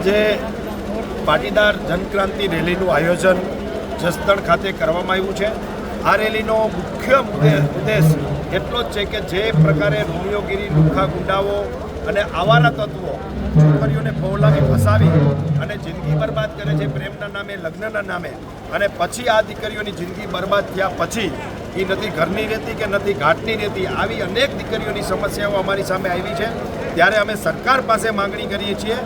આજે પાટીદાર જનક્રાંતિ રેલીનું આયોજન જસદણ ખાતે કરવામાં આવ્યું છે. આ રેલીનો મુખ્ય ઉદ્દેશ એટલો જ છે કે જે પ્રકારે રોમિયોગીરી લુખા ગુંડાઓ અને આવારા તત્વો છોકરીઓને ફોલાવી ફસાવી અને જિંદગી બરબાદ કરે છે પ્રેમના નામે, લગ્નના નામે અને પછી આ દીકરીઓની જિંદગી બરબાદ થયા પછી એ નથી ઘરની રહેતી કે નથી ઘાટની રહેતી, આવી અનેક દીકરીઓની સમસ્યાઓ અમારી સામે આવી છે. ત્યારે અમે સરકાર પાસે માંગણી કરીએ છીએ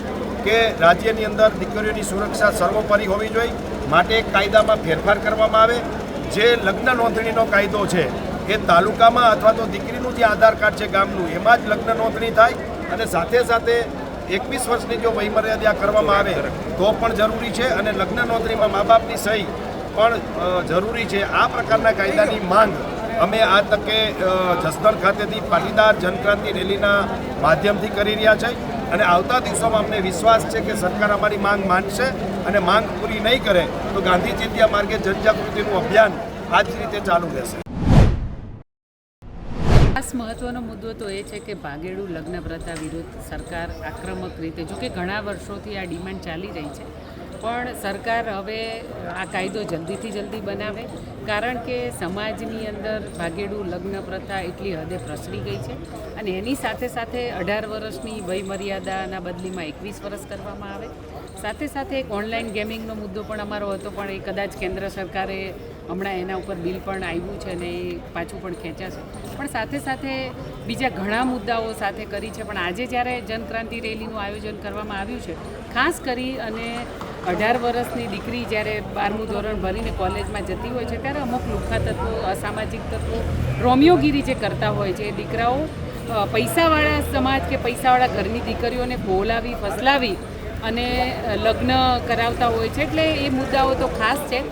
કે રાજ્યની અંદર દીકરીઓની સુરક્ષા સર્વોપરી હોવી જોઈએ. માટે કાયદામાં ફેરફાર કરવામાં આવે. જે લગ્ન નોંધણીનો કાયદો છે, એ તાલુકામાં અથવા તો દીકરીનું જે આધાર કાર્ડ છે ગામનું, એમાં જ લગ્ન નોંધણી થાય અને સાથે સાથે એકવીસ વર્ષની જો વયમર્યાદા કરવામાં આવે, તો પણ જરૂરી છે અને લગ્ન નોંધણીમાં મા બાપની સહી પણ જરૂરી છે. આ પ્રકારના કાયદાની માંગ અમે આ તકે જસદણ ખાતેથી પાટીદાર જનક્રાંતિ રેલીના માધ્યમથી કરી રહ્યા છે. અને આવતા દિવસોમાં અમને વિશ્વાસ છે કે સરકાર અમારી માંગ માનશે અને માંગ પૂરી નહીં કરે, તો ગાંધી ચિંધ્યા માર્ગે જનજાગૃતિનું અભિયાન આ જ રીતે ચાલુ રહેશે. ખાસ મહત્વનો મુદ્દો તો એ છે કે ભાગેડુ લગ્ન પ્રથા વિરુદ્ધ સરકાર આક્રમક રીતે, જો કે ઘણા વર્ષોથી આ ડિમાન્ડ ચાલી રહી છે. પણ સરકાર હવે આ કાયદો જલ્દીથી જલ્દી બનાવે કારણ કે સમાજની અંદર ભાગેડુ લગ્ન પ્રથા એટલી હદે પ્રસરી ગઈ છે અને એની સાથે સાથે અઢાર વર્ષની વયમર્યાદાના બદલીમાં એકવીસ વર્ષ કરવામાં આવે. સાથે સાથે એક ઓનલાઈન ગેમિંગનો મુદ્દો પણ અમારો હતો, પણ એ કદાચ કેન્દ્ર સરકારે હમણાં એના ઉપર બિલ પણ આવ્યું છે અને એ પાછું પણ ખેંચાશે. પણ સાથે સાથે બીજા ઘણા મુદ્દાઓ સાથે કરી છે, પણ આજે જ્યારે જનક્રાંતિ રેલીનું આયોજન કરવામાં આવ્યું છે, ખાસ કરી અને અઢાર વર્ષની દીકરી જ્યારે બારમું ધોરણ ભરીને કોલેજમાં જતી હોય છે, ત્યારે અમુક લુખા તત્વો, અસામાજિક તત્વો રોમિયોગીરી જે કરતા હોય છે, એ દીકરાઓ પૈસાવાળા સમાજ કે પૈસાવાળા ઘરની દીકરીઓને બોલાવી, ફસલાવી અને લગ્ન કરાવતા હોય છે. એટલે એ મુદ્દાઓ તો ખાસ છે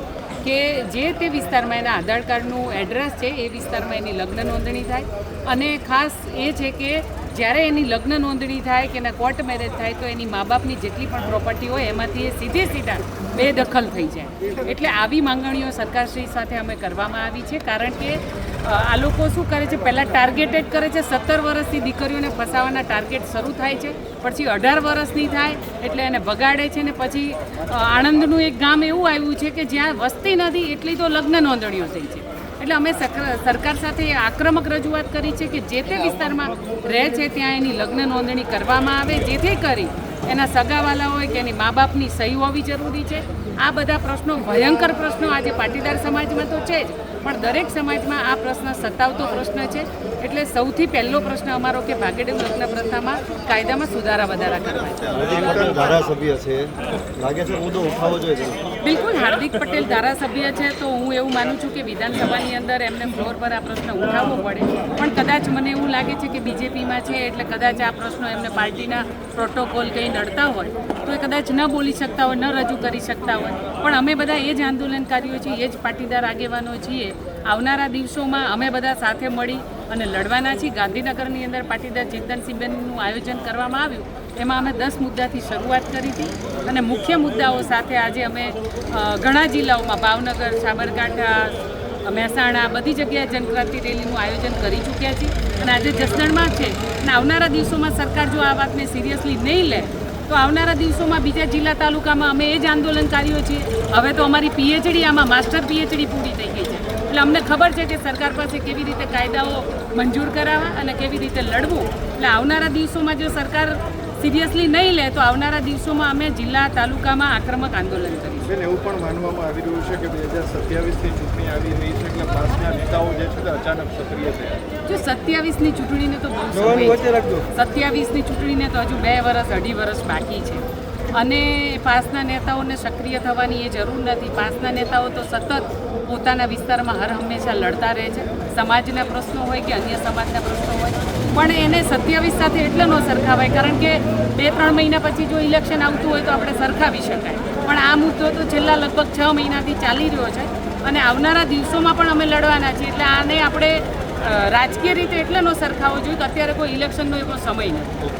કે જે તે વિસ્તારમાં એના આધાર કાર્ડનું એડ્રેસ છે, એ વિસ્તારમાં એની લગ્ન નોંધણી થાય. અને ખાસ એ છે કે જ્યારે એની લગ્ન નોંધણી થાય કે એના કોર્ટ મેરેજ થાય તો એની મા બાપની જેટલી પણ પ્રોપર્ટી હોય એમાંથી એ સીધે સીધા બેદખલ થઈ જાય. એટલે આવી માંગણીઓ સરકારશ્રી સાથે અમે કરવામાં આવી છે કારણ કે આ લોકો શું કરે છે? પહેલાં ટાર્ગેટેડ કરે છે. સત્તર વર્ષથી દીકરીઓને ફસાવાના ટાર્ગેટ શરૂ થાય છે. પછી અઢાર વર્ષની થાય એટલે એને બગાડે છે ને પછી આણંદનું એક ગામ એવું આવ્યું છે કે જ્યાં વસ્તી નથી એટલી તો લગ્ન નોંધણીઓ થઈ છે. એટલે અમે સરકાર સાથે આક્રમક રજૂઆત કરી છે કે જે તે વિસ્તારમાં રહે છે, ત્યાં એની લગ્ન નોંધણી કરવામાં આવે, જેથી કરી એના સગાવાલા હોય કે એની મા બાપની સહી હોવી જરૂરી છે. આ બધા પ્રશ્નો ભયંકર પ્રશ્નો આજે પાટીદાર સમાજમાં તો છે જ, પણ દરેક સમાજમાં આ પ્રશ્ન સતાવતો પ્રશ્ન છે. એટલે સૌથી પહેલો પ્રશ્ન અમારો કે ભાગેડુ લગ્ન પ્રથામાં કાયદામાં સુધારા વધારા કરવા છે. ધારાસભ્ય છે. લાગે છે મુદ્દો ઉઠાવવો જોઈએ. બિલકુલ, હાર્દિક પટેલ ધારાસભ્ય છે, તો હું એવું માનું છું કે વિધાનસભાની અંદર એમને ફ્લોર પર આ પ્રશ્ન ઉઠાવવો પડે. પણ કદાચ મને એવું લાગે છે કે બીજેપીમાં છે, એટલે કદાચ આ પ્રશ્નો એમને પાર્ટીના પ્રોટોકોલ કંઈ નડતા હોય, તો એ કદાચ ન બોલી શકતા હોય, ન રજૂ કરી શકતા હોય. પણ અમે બધા એ જ આંદોલનકારીઓ છીએ, એ જ પાટીદાર આગેવાનો છીએ. આવનારા દિવસોમાં અમે બધા સાથે મળી અને લડવાના છીએ. ગાંધીનગરની અંદર પાટીદાર ચિંતન શિબિરનું આયોજન કરવામાં આવ્યું. એમાં અમે દસ મુદ્દાથી શરૂઆત કરી હતી અને મુખ્ય મુદ્દાઓ સાથે આજે અમે ઘણા જિલ્લાઓમાં, ભાવનગર, સાબરકાંઠા, મહેસાણા, બધી જગ્યાએ જનક્રાંતિ રેલીનું આયોજન કરી ચૂક્યા છીએ. અને આજે જસદણમાં છે. અને આવનારા દિવસોમાં સરકાર જો આ વાતને સિરિયસલી નહીં લે, તો આવનારા દિવસોમાં બીજા જિલ્લા તાલુકામાં અમે એ જ આંદોલનકારીઓ છીએ. હવે તો અમારી પીએચડી, આમાં માસ્ટર પીએચડી પૂરી થઈ ગઈ છે. એટલે અમને ખબર છે કે સરકાર પાસે કેવી રીતે કાયદાઓ મંજૂર કરાવવા અને કેવી રીતે લડવું. એટલે આવનારા દિવસોમાં જો સરકાર સિરિયસલી નહીં લે તો આવનારા દિવસોમાં અમે જિલ્લા તાલુકામાં આક્રમક આંદોલન કરીશું. એવું પણ માનવામાં આવી રહ્યું છે કે બે હજાર સત્યાવીસની ચૂંટણી આવી રહી છે એટલે પાસના નેતાઓ જે છે તે અચાનક સક્રિય થયા. જો સત્યાવીસની ચૂંટણીને તો બહુ સમય સત્યાવીસની ચૂંટણીને તો હજુ બે વર્ષ અઢી વર્ષ બાકી છે. અને પાસના નેતાઓને સક્રિય થવાની એ જરૂર નથી. પાસના નેતાઓ તો સતત પોતાના વિસ્તારમાં હર હંમેશા લડતા રહે છે. સમાજના પ્રશ્નો હોય કે અન્ય સમાજના પ્રશ્નો હોય. પણ એને સત્યાવીસ સાથે એટલે ન સરખાવાય, કારણ કે બે ત્રણ મહિના પછી જો ઇલેક્શન આવતું હોય તો આપણે સરખાવી શકાય. પણ આ મુદ્દો તો છેલ્લા લગભગ છ મહિનાથી ચાલી રહ્યો છે અને આવનારા દિવસોમાં પણ અમે લડવાના છીએ. એટલે આને આપણે રાજકીય રીતે એટલે ન સરખાવવો જોઈએ કે અત્યારે કોઈ ઇલેક્શનનો એવો સમય નથી.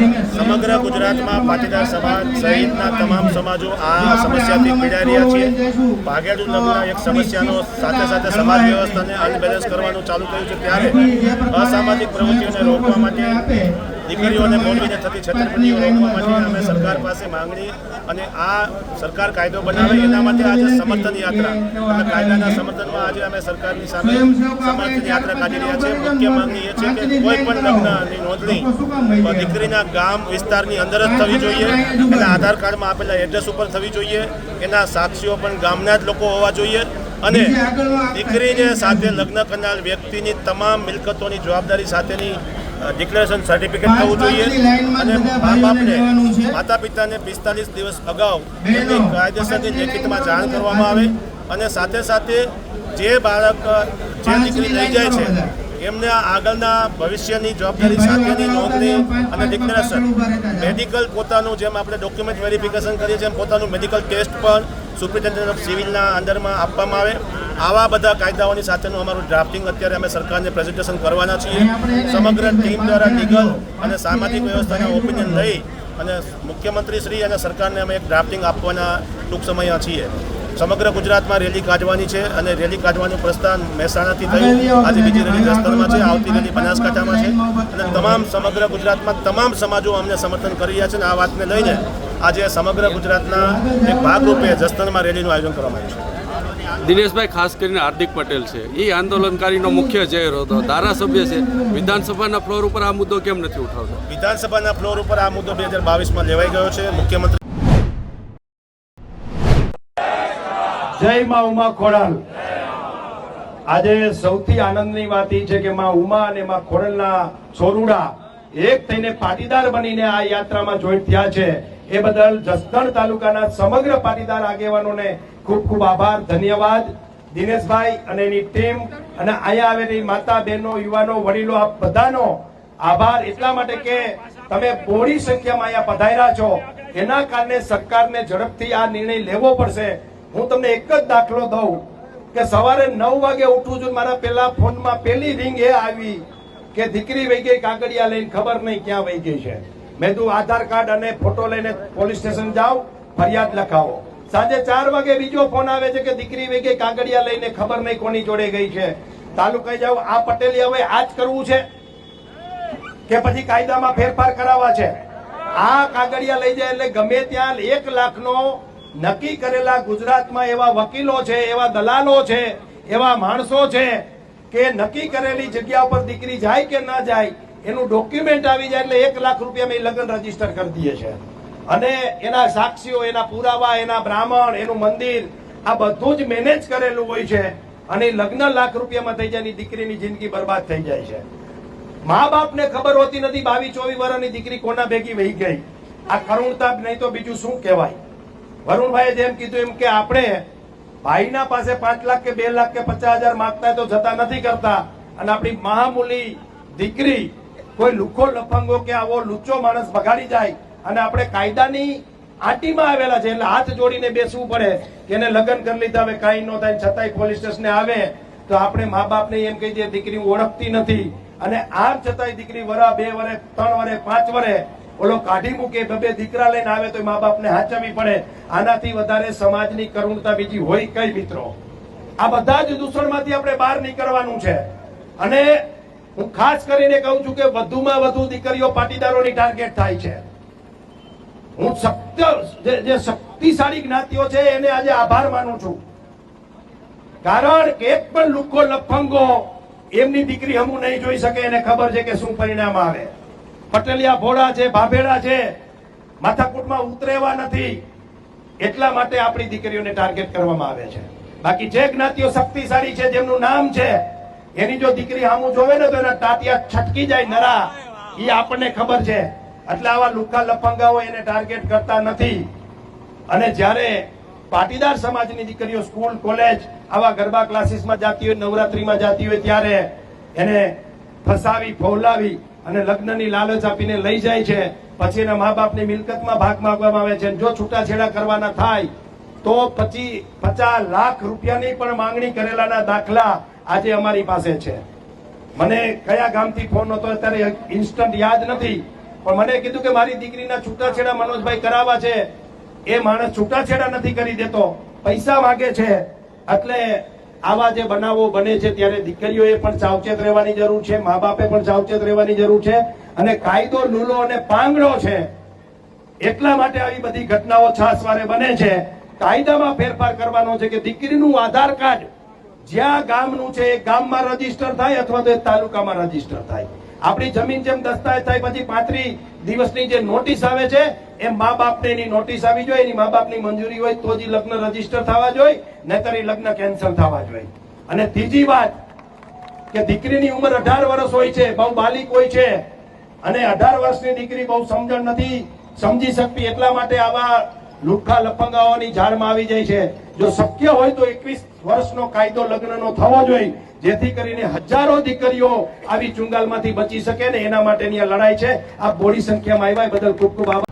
સમગ્ર ગુજરાતમાં પાટીદાર સમાજ સહિતના તમામ સમાજો આ સમસ્યાથી પીડાઈ રહ્યા છે ભાગેડુ નામના એક સમસ્યાનો સાથે સાથે સમાજ વ્યવસ્થાને અનબેલેન્સ કરવાનું ચાલુ કર્યું છે. ત્યારે અસામાજિક પ્રવૃત્તિઓને રોકવા માટે દીકરીઓને મોડવીને થતી છેતરપિંડીઓ રોકવા માટે અમે સરકાર પાસે માંગણી અને આ સરકાર કાયદો બનાવે એના માટે આજે સમર્થન યાત્રા. અને કાયદાના સમર્થનમાં આજે અમે સરકારની સામે સમર્થન યાત્રા કાઢી રહ્યા છીએ. મુખ્ય માંગણી એ છે કે કોઈ પણ લગ્નની નોંધણી દીકરીના ગામ વિસ્તારની અંદર જ થવી જોઈએ. અને આધાર કાર્ડમાં આપેલા એડ્રેસ ઉપર થવી જોઈએ. એના સાક્ષીઓ પણ ગામના જ લોકો હોવા જોઈએ. અને દીકરીને સાથે લગ્ન કરનાર વ્યક્તિની તમામ મિલકતોની જવાબદારી સાથેની ડિક્લેરેશન સર્ટિફિકેટ થવું જોઈએ અને મા બાપને માતા પિતાને પિસ્તાલીસ દિવસ અગાઉ એમની કાયદેસરની લેખિતમાં જાણ કરવામાં આવે અને સાથે સાથે જે બાળક જે દીકરી લઈ જાય છે એમને આગળના ભવિષ્યની જવાબદારી સાથેની નોંધણી અને ડિક્લેરેશન મેડિકલ પોતાનું જેમ આપણે ડોક્યુમેન્ટ વેરિફિકેશન કરીએ છીએ એમ પોતાનું મેડિકલ ટેસ્ટ પણ સુપ્રિન્ટેન્ડન્ટ ઓફ સિવિલના અંદરમાં આપવામાં આવે. આવા બધા કાયદાઓની સાથેનું અમારું ડ્રાફ્ટિંગ અત્યારે અમે સરકારને પ્રેઝન્ટેશન કરવાના છીએ. સમગ્ર ટીમ દ્વારા લીગલ અને સામાજિક વ્યવસ્થાના ઓપિનિયન લઈ અને મુખ્યમંત્રી શ્રી અને સરકારને અમે એક ડ્રાફ્ટિંગ આપવાના ટૂંક સમયમાં છીએ. સમગ્ર ગુજરાતમાં રેલી કાઢવાની છે અને રેલી કાઢવાનું પ્રસ્થાન મહેસાણાથી થયું આજે બીજી રેલી જસદણમાં છે આવતી રેલી બનાસકાંઠામાં છે. અને તમામ સમગ્ર ગુજરાતમાં તમામ સમાજો અમને સમર્થન કરી રહ્યા છે અને આ વાતને લઈને આજે સમગ્ર ગુજરાતના એક ભાગરૂપે જસ્તનમાં રેલીનું આયોજન કરવામાં આવ્યું છે. દિનેશભાઈ ખાસ કરીને હાર્દિક પટેલ છે. એ આંદોલનકારીનો મુખ્ય ચહેરો હતો ધારાસભ્ય છે. વિધાનસભાના ફ્લોર ઉપર આ મુદ્દો કેમ નથી ઉઠાવતો? વિધાનસભાના ફ્લોર ઉપર આ મુદ્દો બે હજાર બાવીસમાં લેવાઈ ગયો છે. મુખ્યમંત્રી જય મા ઉમા ખોડાલ આજે સૌથી આનંદની વાત એ છે કે માં ઉમા અને મા ખોડલના છોરુડા એક થઈને પાટીદાર બનીને આ યાત્રામાં જોઈન્ટ થયા છે. એ બદલ જસદણ તાલુકાના સમગ્ર પાટીદાર આગેવાનોને ખૂબ ખૂબ આભાર, ધન્યવાદ. દિનેશભાઈ અને એની ટીમ અને અહીંયા આવેલી માતા બહેનો, યુવાનો, વડીલો આ બધાનો આભાર. એટલા માટે કે તમે બોડી સંખ્યામાં અહીંયા પધાર્યા છો. એના કારણે સરકારને ઝડપથી આ નિર્ણય લેવો પડશે. હું તમને એક જ દાખલો દઉં કે સવારે નવ વાગે ઉઠું છું મારા પેલા ફોનમાં પેલી રિંગ એ આવી કે દીકરી વહી ગઈ કાગળિયા લઈને, ખબર નહીં ક્યાં વહી ગઈ છે. મેં તું આધાર કાર્ડ અને ફોટો લઈને પોલીસ સ્ટેશન જાઓ ફરિયાદ લખાવો. સાંજે ચાર વાગે બીજો ફોન આવે છે કે દીકરી વેગે કાગડિયા લઈને ખબર નહીં કોની જોડે ગઈ છે. તાલુકા જાઓ આ પટેલી હવે આ જ કરવું છે? કે પછી કાયદામાં ફેરફાર કરાવવા છે? આ કાગળિયા લઈ જાય એટલે ગમે ત્યાં એક લાખનો નક્કી કરેલા ગુજરાતમાં એવા વકીલો છે, એવા દલાલો છે, એવા માણસો છે કે નક્કી કરેલી જગ્યા પર દીકરી જાય કે ના જાય એનું ડોક્યુમેન્ટ આવી જાય એટલે એક લાખ રૂપિયામાં એ લગ્ન રજિસ્ટર કરી દઈએ છે. અને એના સાક્ષીઓ, એના પુરાવા, એના બ્રાહ્મણ, એનું મંદિર, આ બધું જ મેનેજ કરેલું હોય છે અને લગ્ન લાખ રૂપિયામાં થઈ જાય દીકરીની જિંદગી બરબાદ થઈ જાય છે. મા બાપને ખબર હોતી નથી બાવીસ, ચોવીસ વર્ષની દીકરી કોના ભેગી વહી ગઈ. આ કરુણતા નહીં તો બીજું શું કહેવાય? વરુણભાઈએ જેમ કીધું એમ કે આપણે ભાઈના પાસે પાંચ લાખ કે બે લાખ કે પચાસ હજાર માગતા તો જતા નથી કરતા. અને આપણી મહામૂલી દીકરી કોઈ લુખો લફંગો કે આવો લુચ્ચો માણસ બગાડી જાય અને આપણે કાયદાની આટીમાં આવેલા છે એટલે હાથ જોડીને બેસવું પડે કે એને લગ્ન કરી લીધા હવે કાંઈ ન થાય છતાંય પોલીસ સ્ટેશને આવે, તો આપણે મા બાપને એમ કહી દઈએ દીકરી ઓળખતી નથી. અને આમ છતાંય દીકરી વરા બે વરે, ત્રણ વરે, પાંચ વરે ઓલો કાઢી મૂકે બબે દીકરા લઈને આવે તો મા બાપને હાચવવી પડે. આનાથી વધારે સમાજની કરુણતા બીજી હોય કઈ મિત્રો? આ બધા જ દૂષણમાંથી આપણે બહાર નીકળવાનું છે. અને હું ખાસ કરીને કહું છું કે વધુમાં વધુ દીકરીઓ પાટીદારોની ટાર્ગેટ થાય છે. હું સત્ય જે- શક્તિશાળી જ્ઞાતિઓ છે, એને આજે આભાર માનું છું. કારણ કે એક પણ લુખો લફંગો એમની દીકરી હમું નહીં જોઈ શકે, એને ખબર છે કે શું પરિણામ આવે. પટેલિયા ભોળા છે ભાભેડા છે, માથાકૂટમાં ઉતરેવા નથી. એટલા માટે આપણી દીકરીઓને ટાર્ગેટ કરવામાં આવે છે. બાકી જે જ્ઞાતિઓ શક્તિશાળી છે, જેમનું નામ છે એની જો દીકરી સામું જોવે ને તો એના ટાટિયા છટકી જાય નરા. એ આપણને ખબર છે. એટલે આવા લુકા લફંગાઓ એને ટાર્ગેટ કરતા નથી. અને જ્યારે પાટીદાર સમાજની દીકરીઓ સ્કૂલ, કોલેજ, આવા ગરબા ક્લાસીસમાં જતી હોય, નવરાત્રીમાં જતી હોય, ત્યારે એને ફસાવી ફોલાવી અને લગ્નની લાલચ આપીને લઈ જાય છે. પછી એના મા બાપની મિલકતમાં ભાગ માંગવામાં આવે છે. જો છૂટાછેડા કરવાના થાય, તો પછી પચાસ લાખ રૂપિયાની પણ માંગણી કરેલાના દાખલા આજે અમારી પાસે છે. મને કયા ગામથી ફોન હતો અત્યારે ઇન્સ્ટન્ટ યાદ નથી. પણ મને કીધું કે મારી દીકરીના છૂટાછેડા મનોજભાઈ કરાવવા છે. એ માણસ છૂટાછેડા નથી કરી દેતો. પૈસા માંગે છે. એટલે આવા જે બનાવો બને છે, ત્યારે દીકરીઓએ પણ સાવચેત રહેવાની જરૂર છે મા બાપે પણ સાવચેત રહેવાની જરૂર છે અને કાયદો, લૂલો અને પાંગડો છે. એટલા માટે આવી બધી ઘટનાઓ છાસવારે બને છે. કાયદામાં ફેરફાર કરવાનો છે કે દીકરીનું આધાર કાર્ડ જ્યાં ગામનું છે એ ગામમાં રજિસ્ટર થાય અથવા તો એ તાલુકામાં રજિસ્ટર થાય. આપણી જમીન જેમ દસ્તાવેજ થાય, પછી પાંત્રી દિવસની જે નોટિસ આવે છે, એમ મા બાપને એની નોટિસ આવી જોઈએ, એની મા બાપની મંજૂરી હોય તો જ લગ્ન રજિસ્ટર થવા જોઈએ, નહીતર એ લગ્ન કેન્સલ થવા જોઈએ. અને ત્રીજી વાત કે દીકરીની ઉંમર અઢાર વર્ષ હોય છે, બહુ બાલિક હોય છે, અને અઢાર વર્ષની દીકરી બહુ સમજણ નથી, સમજી શકતી એટલા માટે આવા લુખ્ખા લફંગાઓની જાળમાં આવી જાય છે. જો શક્ય હોય તો એકવીસ વર્ષનો કાયદો લગ્નનો થવો જોઈએ, જેથી કરીને હજારો દીકરીઓ આવી ચુંગાલમાંથી બચી શકે ને એના માટેની આ લડાઈ છે. આ બોડી સંખ્યામાં આવ્યા બદલ ખૂબ ખૂબ આભાર.